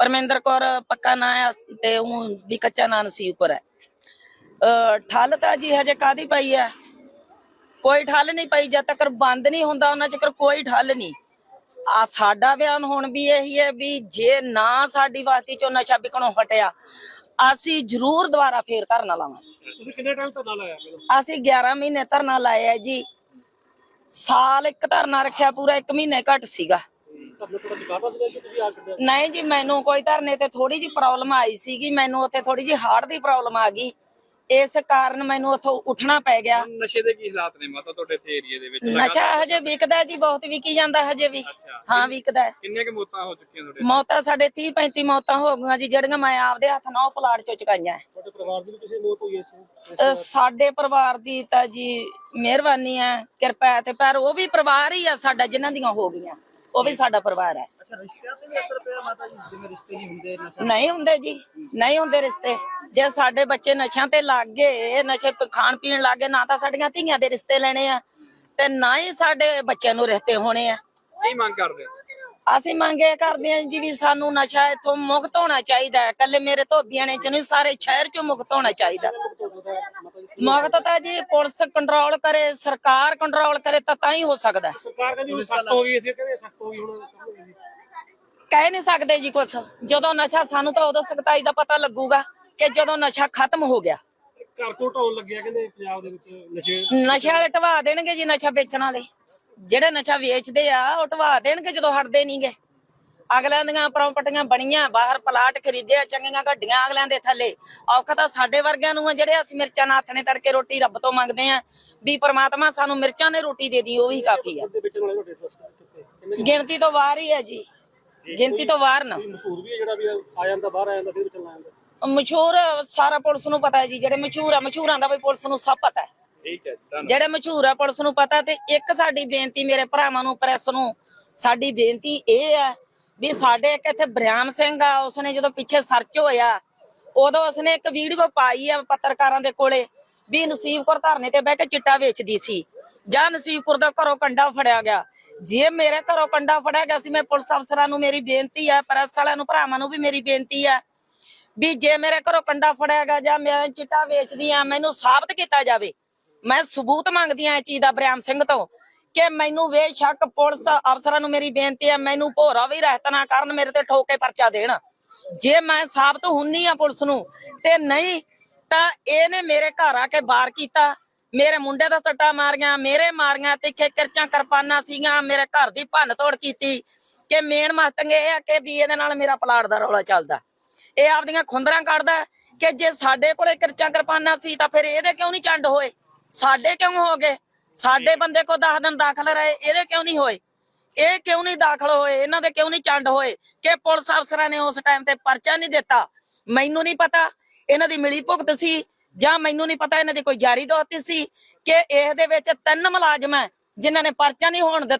ਪਰਮਿੰਦਰ ਕੌਰ ਪੱਕਾ ਨਾਂ ਆ ਤੇ ਉਹ ਵੀ ਕੱਚਾ ਨਾਂ ਨਸੀਬ ਕੌਰ ਹੈ। ਠੱਲ ਤਾਂ ਜੀ ਹਜੇ ਕਾਦੀ ਪਈ ਆ ਕੋਈ ਠੱਲ ਨਹੀਂ ਪਈ ਜਦ ਤੱਕ ਬੰਦ ਨਹੀਂ ਹੁੰਦਾ ਉਹਨਾਂ ਚਿਰ ਕੋਈ ਠੱਲ ਨਹੀਂ। ਆ ਸਾਡਾ ਬਿਆਨ ਹੁਣ ਵੀ ਇਹੀ ਹੈ ਵੀ ਜੇ ਨਾ ਸਾਡੀ ਵਾਸਤੇ ਚੋਂ ਨਸ਼ਾ ਵਿਕਣੋਂ ਹਟਿਆ ਅਸੀਂ ਜ਼ਰੂਰ ਦੁਬਾਰਾ ਫੇਰ ਧਰਨਾ ਲਾਵਾਂਗੇ। ਤੁਸੀਂ ਕਿੰਨੇ ਟਾਈਮ ਆਇਆ ਮੈਨੂੰ? ਅਸੀਂ 11 ਮਹੀਨੇ ਧਰਨਾ ਲਾਇਆ ਜੀ। ਸਾਲ ਇੱਕ ਧਰਨਾ ਰੱਖਿਆ ਪੂਰਾ 1 ਮਹੀਨੇ ਘੱਟ ਸੀਗਾ। ਤੁਹਾਨੂੰ ਥੋੜਾ ਜਗਾਤਾ ਸੀਗਾ ਕਿ ਤੁਸੀਂ ਆ ਸਕਦੇ ਨਹੀਂ ਜੀ ਮੈਨੂੰ ਕੋਈ ਧਰਨੇ ਤੇ ਥੋੜੀ ਜੀ ਪ੍ਰੋਬਲਮ ਆਈ ਸੀਗੀ। ਮੈਨੂੰ ਉੱਥੇ ਥੋੜੀ ਜੀ ਹਾਰਟ ਦੀ ਪ੍ਰੋਬਲਮ ਆ ਗਈ। ਇਸ ਕਾਰਨ ਮੈਨੂੰ ਉੱਥੋਂ ਉੱਠਣਾ ਪੈ ਗਿਆ। ਨਸ਼ੇ ਦੇ ਕੀ ਹਾਲਾਤ ਨੇ ਮਾਤਾ ਤੁਹਾਡੇ ਇੱਥੇ ਏਰੀਆ ਦੇ ਵਿੱਚ? ਨਸ਼ਾ ਹਜੇ ਵਿਕਦਾ ਜੀ ਬਹੁਤ ਵਿਕੀ ਜਾਂਦਾ ਹਜੇ ਵੀ। ਹਾਂ ਵਿਕਦਾ। ਕਿੰਨੇ ਕੁ ਮੌਤਾਂ ਹੋ ਚੁੱਕੀਆਂ ਤੁਹਾਡੇ ਮੌਤਾਂ ਸਾਡੇ 30 35 ਮੌਤਾਂ ਹੋ ਗਈਆਂ ਜੀ ਜਿਹੜੀਆਂ ਮੈਂ ਆਪਦੇ ਹੱਥ ਨਾਲ ਪਲਾਟ ਚੋਂ ਚੁਕਾਈਆਂ। ਤੁਹਾਡੇ ਪਰਿਵਾਰ ਦੀ ਵੀ ਕਿਸੇ ਮੌਤ ਹੋਈ ਹੈ ਇਸ ਅਹ ਸਾਡੇ ਪਰਿਵਾਰ ਦੀ ਤਾਂ ਜੀ ਮਿਹਰਬਾਨੀ ਹੈ ਕਿਰਪਾ ਤੇ ਪਰ ਉਹ ਵੀ ਪਰਿਵਾਰ ਹੀ ਆ ਸਾਡਾ ਜਿਨ੍ਹਾਂ ਦੀਆਂ ਹੋ ਗਈਆਂ। ਉਹ ਵੀ ਸਾਡਾ ਪਰਿਵਾਰ ਹੈ। ਅੱਛਾ ਰਿਸ਼ਤਿਆਂ ਤੇ ਵੀ ਅਸਰ ਪਿਆ ਮਾਤਾ ਜੀ ਜਿਵੇਂ ਰਿਸ਼ਤੇ ਨਹੀਂ ਹੁੰਦੇ ਨਸ਼ਾ? ਨਹੀਂ ਹੁੰਦੇ ਜੀ ਨਹੀਂ ਹੁੰਦੇ ਰਿਸ਼ਤੇ। ਜੇ ਸਾਡੇ ਬੱਚੇ ਨਸ਼ਿਆਂ ਤੇ ਲੱਗ ਗਏ ਨਸ਼ੇ ਪ- ਖਾਣ ਪੀਣ ਲੱਗ ਗਏ ਨਾ ਤਾਂ ਸਾਡੀਆਂ ਧੀਆਂ ਦੇ ਰਿਸ਼ਤੇ ਲੈਣੇ ਆ ਤੇ ਨਾ ਹੀ ਸਾਡੇ ਬੱਚਿਆਂ ਨੂੰ ਰਿਸ਼ਤੇ ਹੋਣੇ ਆ। ਕੀ ਮੰਗ ਕਰਦੇ ਹੋ? ਅਸੀਂ ਮੰਗੇ ਕਰਦੇ ਹਾਂ ਜੀ ਵੀ ਸਾਨੂੰ ਨਸ਼ਾ ਇੱਥੋਂ ਮੁਕਤ ਹੋਣਾ ਚਾਹੀਦਾ ਹੈ। ਕੱਲੇ ਮੇਰੇ ਧੋਬੀਆਂ ਨੇ ਚ ਨਹੀਂ ਸਾਰੇ ਸ਼ਹਿਰ ਚੋਂ ਮੁਕਤ ਹੋਣਾ ਚਾਹੀਦਾ। ਮੁਕਤ ਤਾਂ ਜੀ ਪੁਲਿਸ ਕੰਟਰੋਲ ਕਰੇ ਸਰਕਾਰ ਕੰਟਰੋਲ ਕਰੇ ਤਾਂ ਤਾਂ ਹੀ ਹੋ ਸਕਦਾ। ਸਰਕਾਰ ਕਹਿੰਦੀ ਹੁਣ ਸਖਤ ਹੋ ਗਈ ਅਸੀਂ ਕਹਿੰਦੇ ਸਖਤ ਹੋ ਗਈ ਹੁਣ ਕਹਿ ਨਹੀਂ ਸਕਦੇ ਜੀ ਕੁਛ। ਜਦੋਂ ਨਸ਼ਾ ਸਾਨੂੰ ਤਾਂ ਉਦੋਂ ਸਖਤਾਈ ਦਾ ਪਤਾ ਲੱਗੂਗਾ ਕਿ ਜਦੋਂ ਨਸ਼ਾ ਖਤਮ ਹੋ ਗਿਆ। ਘਰ ਕੋ ਢਾਉਣ ਲੱਗਿਆ ਕਹਿੰਦੇ ਪੰਜਾਬ ਦੇ ਵਿੱਚ ਨਸ਼ੇ। ਨਸ਼ੇ ਵਾਲੇ ਢਵਾ ਦੇਣਗੇ ਜੀ ਨਸ਼ਾ ਵੇਚਣ ਵਾਲੇ। ਜਿਹੜੇ ਨਸ਼ਾ ਵੇਚਦੇ ਆ ਉਹ ਢਵਾ ਦੇਣਗੇ ਜਦੋਂ ਹਟਦੇ ਨਹੀਂਗੇ ਅਗਲਿਆਂ ਦੀਆਂ ਪ੍ਰਾਪਰਟੀਆਂ ਬਣੀਆਂ ਬਾਹਰ ਪਲਾਟ ਖਰੀਦਿਆ ਚੰਗੀਆਂ ਗੱਡੀਆਂ ਅਗਲਿਆਂ ਦੇ ਥੱਲੇ। ਔਖਾ ਤਾਂ ਸਾਡੇ ਵਰਗਿਆਂ ਨੂੰ ਆ ਜਿਹੜੇ ਅਸੀਂ ਮਿਰਚਾਂ ਨਾਲ ਹੱਥ ਨੇ ਤੜਕੇ ਰੋਟੀ ਰੱਬ ਤੋਂ ਮੰਗਦੇ ਆ ਵੀ ਪ੍ਰਮਾਤਮਾ ਸਾਨੂੰ ਮਿਰਚਾਂ ਨੇ ਰੋਟੀ ਦੇ ਦੀ ਉਹ ਵੀ ਕਾਫੀ ਆ। ਗਿਣਤੀ ਤੋਂ ਬਾਹਰ ਹੀ ਹੈ ਜੀ। ਗਿਣਤੀ ਤੋਂ ਬਾਹਰ ਨਾ। ਮਸ਼ਹੂਰ ਵੀ ਹੈ ਜਿਹੜਾ ਵੀ ਆ ਜਾਂਦਾ ਬਾਹਰ ਆ ਜਾਂਦਾ ਫਿਰ ਚੱਲਣਾ ਜਾਂਦਾ? ਮਸ਼ਹੂਰ ਸਾਰਾ ਪੁਲਿਸ ਨੂੰ ਪਤਾ ਹੈ ਜੀ ਜਿਹੜੇ ਮਸ਼ਹੂਰ ਆ ਮਸ਼ਹੂਰਾਂ ਦਾ ਵੀ ਪੁਲਿਸ ਨੂੰ ਸਭ ਪਤਾ ਹੈ। ਠੀਕ ਹੈ ਧੰਨਵਾਦ। ਜਿਹੜੇ ਮਸ਼ਹੂਰ ਆ ਪੁਲਿਸ ਨੂੰ ਪਤਾ ਤੇ ਇੱਕ ਸਾਡੀ ਬੇਨਤੀ ਮੇਰੇ ਭਰਾਵਾਂ ਨੂੰ ਪ੍ਰੈਸ ਨੂੰ ਸਾਡੀ ਬੇਨਤੀ ਇਹ ਹੈ ਵੀ ਸਾਡੇ ਇੱਕ ਇੱਥੇ ਬ੍ਰਿਆਮ ਸਿੰਘ ਆ, ਉਸਨੇ ਜਦੋਂ ਪਿੱਛੇ ਸਰਚ ਹੋਇਆ, ਉਦੋਂ ਉਸਨੇ ਇੱਕ ਵੀਡੀਓ ਪਾਈ ਆ ਪੱਤਰਕਾਰਾਂ ਦੇ ਕੋਲੇ ਵੀ ਨਸੀਬਪੁਰ ਧਰਨੇ ਤੇ ਬਹਿ ਕੇ ਚਿੱਟਾ ਵੇਚਦੀ ਸੀ। ਜਾਂ ਨਸੀਬਪੁਰ ਦਾ ਘਰੋਂ ਕੰਡਾ ਫੜਿਆ ਗਿਆ। ਜੇ ਮੇਰੇ ਘਰੋਂ ਕੰਡਾ ਫੜਿਆ ਗਿਆ ਸੀ, ਮੈਂ ਪੁਲਿਸ ਅਫਸਰਾਂ ਨੂੰ ਮੇਰੀ ਬੇਨਤੀ ਹੈ ਪ੍ਰੈਸ ਵਾਲਿਆਂ ਨੂੰ, ਭਰਾਵਾਂ ਨੂੰ ਵੀ ਮੇਰੀ ਬੇਨਤੀ ਹੈ ਵੀ ਜੇ ਮੇਰੇ ਘਰੋਂ ਕੰਡਾ ਫੜਿਆ ਗਿਆ ਜਾਂ ਮੈਂ ਚਿੱਟਾ ਵੇਚਦੀ ਆ, ਮੈਨੂੰ ਸਾਬਤ ਕੀਤਾ ਜਾਵੇ। ਮੈਂ ਸਬੂਤ ਮੰਗਦੀ ਆ ਇਹ ਚੀਜ਼ ਦਾ ਬ੍ਰਿਆਮ ਸਿੰਘ ਤੋਂ। ਕਿ ਮੈਨੂੰ ਬੇਸ਼ੱਕ ਪੁਲਿਸ ਅਫਸਰਾਂ ਨੂੰ ਮੇਰੀ ਬੇਨਤੀ ਹੈ, ਮੈਨੂੰ ਭੋਰਾ ਵੀ ਰਹਿਤ ਨਾ ਕਰਨ, ਮੇਰੇ ਤੇ ਠੋਕੇ ਪਰਚਾ ਦੇਣ। ਜੇ ਮੈਂ ਸਾਬਤ ਹੁੰਨੀ ਆ ਪੁਲਿਸ ਨੂੰ, ਤੇ ਨਹੀਂ, ਤਾਂ ਇਹਨੇ ਮੇਰੇ ਘਰ ਆ ਕੇ ਬਾਰ ਕੀਤਾ। ਮੇਰੇ ਮੁੰਡੇ ਦਾ ਸੱਟਾ ਮਾਰੀਆਂ, ਮੇਰੇ ਮਾਰੀਆਂ ਤਿੱਖੇ ਕਿਰਚਾਂ ਕਿਰਪਾਨਾਂ ਸੀਗੀਆਂ, ਮੇਰੇ ਘਰ ਦੀ ਭੰਨ ਤੋੜ ਕੀਤੀ। ਕਿ ਮੇਨ ਮਹਤੰਗ ਇਹ ਆ ਕਿ ਵੀ ਇਹਦੇ ਨਾਲ ਮੇਰਾ ਪਲਾਟ ਦਾ ਰੌਲਾ ਚੱਲਦਾ। ਇਹ ਆਪਦੀਆਂ ਖੁੰਦਰਾਂ ਕੱਢਦਾ ਕਿ ਜੇ ਸਾਡੇ ਕੋਲੇ ਕਿਰਚਾਂ ਕਿਰਪਾਨਾਂ ਸੀ, ਤਾਂ ਫਿਰ ਇਹਦੇ ਕਿਉਂ ਨਹੀਂ ਚੰਡ ਹੋਏ? ਸਾਡੇ ਕਿਉਂ ਹੋ ਗਏ? ਸਾਡੇ ਬੰਦੇ ਕੋ 10 ਦਿਨ ਦਾਖਲ ਰਹੇ ਇਹਦੇ ਕਿਉਂ ਨਹੀਂ ਹੋਏ? ਇਹ ਕਿਉਂ ਨਹੀਂ ਦਾਖਲ ਹੋਏ? ਇਹਨਾਂ ਦੇ ਕਿਉਂ ਨਹੀਂ ਚੰਡ ਹੋਏ? ਕਿ ਪੁਲਿਸ ਅਫਸਰਾਂ ਨੇ ਉਸ ਟਾਈਮ ਤੇ ਪਰਚਾ ਨਹੀਂ ਦਿੱਤਾ? ਮੈਨੂੰ ਨਹੀਂ ਪਤਾ। ਇਹਨਾਂ ਦੀ ਮਿਲੀ ਭੁਗਤ ਸੀ। ਜਾਂ ਮੈਨੂੰ ਨਹੀਂ ਪਤਾ ਇਹਨਾਂ ਦੀ ਕੋਈ ਜਾਰੀ ਦੋਸਤੀ ਸੀ ਕਿ ਇਸ ਦੇ ਵਿੱਚ ਤਿੰਨ ਮੁਲਾਜ਼ਮ ਹੈ ਜਿਨ੍ਹਾਂ ਨੇ ਪਰਚਾ ਨਹੀਂ ਹੋਣ ਦਿੱਤਾ।